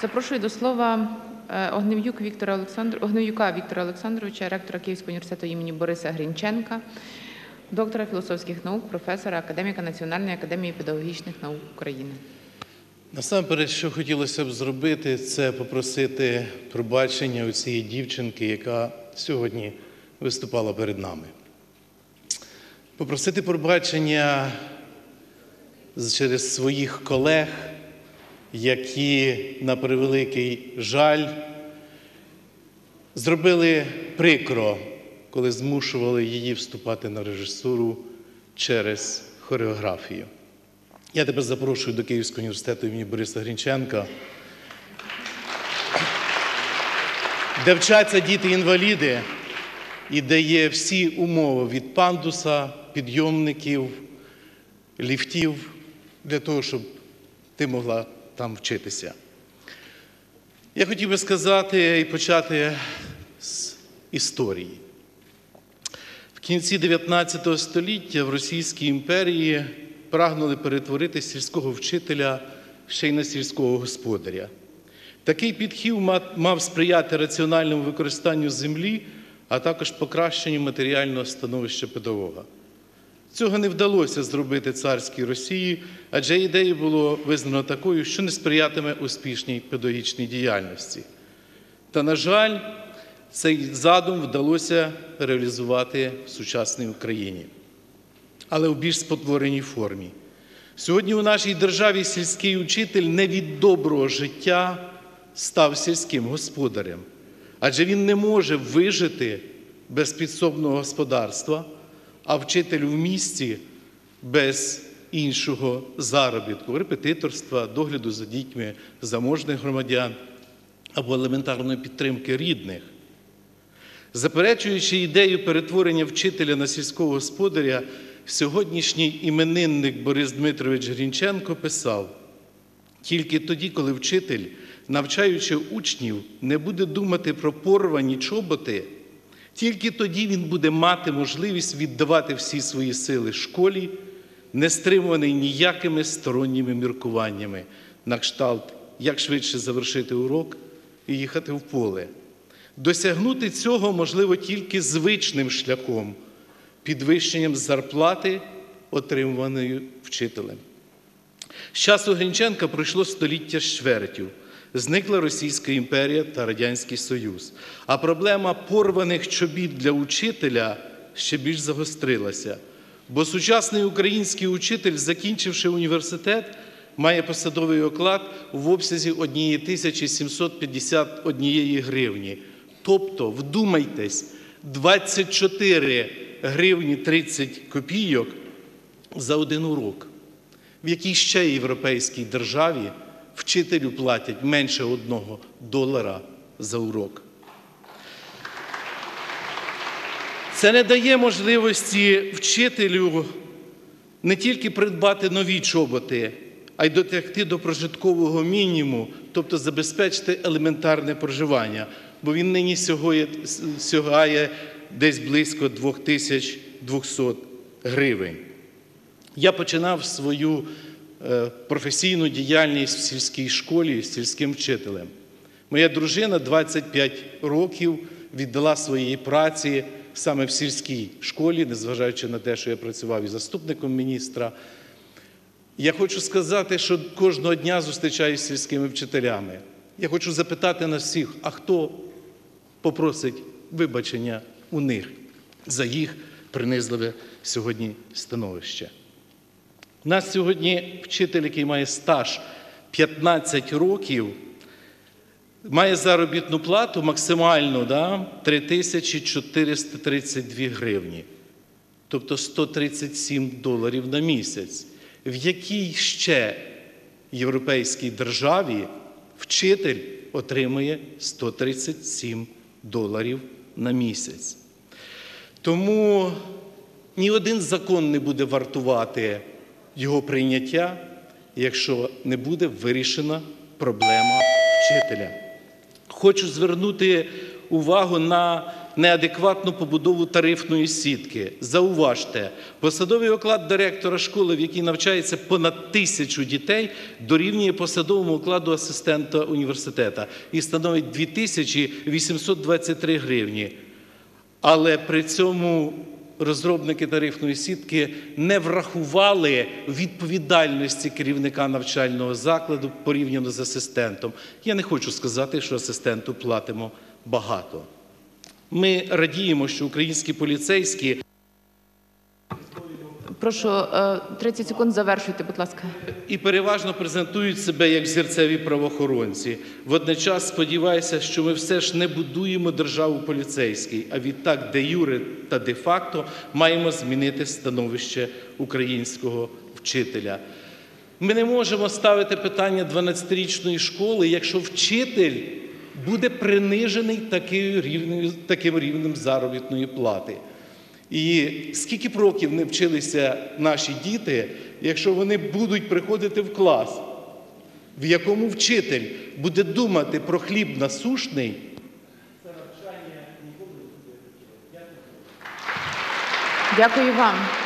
Запрошую до слова е. Огнев'юка Віктора Олександровича, ректора Київського університету імені Бориса Грінченка, доктора філософських наук, професора, академіка Національної академії педагогічних наук України. Насамперед, що хотілося б зробити, це попросити пробачення у цієї дівчинки, яка сьогодні виступала перед нами. Попросити пробачення через своїх колег, які, на превеликий жаль, зробили прикро, коли змушували її вступати на режисуру через хореографію. Я тебе запрошую до Київського університету імені Бориса Грінченка, де вчаться діти-інваліди і де є всі умови від пандуса, підйомників, ліфтів для того, щоб ти могла там вчитися. Я хотів би сказати і почати з історії. В кінці 19 століття в Російській імперії прагнули перетворити сільського вчителя ще й на сільського господаря. Такий підхід мав сприяти раціональному використанню землі, а також покращенню матеріального становища педагога. Цього не вдалося зробити царській Росії, адже ідея було визнано такою, що не сприятиме успішній педагогічній діяльності. Та, на жаль, цей задум вдалося реалізувати в сучасній Україні, але у більш спотвореній формі. Сьогодні у нашій державі сільський учитель не від доброго життя став сільським господарем, адже він не може вижити без підсобного господарства, а вчитель в місті без іншого заробітку, репетиторства, догляду за дітьми заможних громадян або елементарної підтримки рідних. Заперечуючи ідею перетворення вчителя на сільського господаря, сьогоднішній іменинник Борис Дмитрович Грінченко писав: тільки тоді, коли вчитель, навчаючи учнів, не буде думати про порвані чоботи, тільки тоді він буде мати можливість віддавати всі свої сили школі, не стримуваний ніякими сторонніми міркуваннями, на кшталт, як швидше завершити урок і їхати в поле. Досягнути цього можливо тільки звичним шляхом, підвищенням зарплати, отримуваної вчителем. З часу Грінченка пройшло століття чвертю. Зникла Російська імперія та Радянський Союз. А проблема порваних чобіт для учителя ще більш загострилася. Бо сучасний український учитель, закінчивши університет, має посадовий оклад в обсязі 1751 гривні. Тобто, вдумайтесь, 24 гривні 30 копійок за один урок. В якій ще європейській державі вчителю платять менше одного долара за урок. Це не дає можливості вчителю не тільки придбати нові чоботи, а й дотягти до прожиткового мінімуму, тобто забезпечити елементарне проживання, бо він нині сягає десь близько 2200 гривень. Я починав свою професійну діяльність в сільській школі сільським вчителем. Моя дружина 25 років віддала своїй праці саме в сільській школі, незважаючи на те, що я працював і заступником міністра. Я хочу сказати, що кожного дня зустрічаюся з сільськими вчителями. Я хочу запитати нас всіх, а хто попросить вибачення у них за їх принизливе сьогодні становище. У нас сьогодні вчитель, який має стаж 15 років, має заробітну плату максимальну да, 3432 гривні, тобто 137 доларів на місяць. В якій ще європейській державі вчитель отримує 137 доларів на місяць? Тому ні один закон не буде вартувати його прийняття, якщо не буде вирішена проблема вчителя. Хочу звернути увагу на неадекватну побудову тарифної сітки. Зауважте, посадовий оклад директора школи, в якій навчається понад тисячу дітей, дорівнює посадовому окладу асистента університету і становить 2823 гривні. Але при цьому розробники тарифної сітки не врахували відповідальності керівника навчального закладу порівняно з асистентом. Я не хочу сказати, що асистенту платимо багато. Ми радіємо, що українські поліцейські Прошу е, 30 секунд завершуйте, будь ласка. і переважно презентують себе як зірцеві правоохоронці. Водночас сподіваюся, що ми все ж не будуємо державу поліцейській, а відтак, де юре та де факто маємо змінити становище українського вчителя. Ми не можемо ставити питання 12-річної школи, якщо вчитель буде принижений таким рівнем заробітної плати. І скільки б років не вчилися наші діти, якщо вони будуть приходити в клас, в якому вчитель буде думати про хліб насушний, Дякую вам.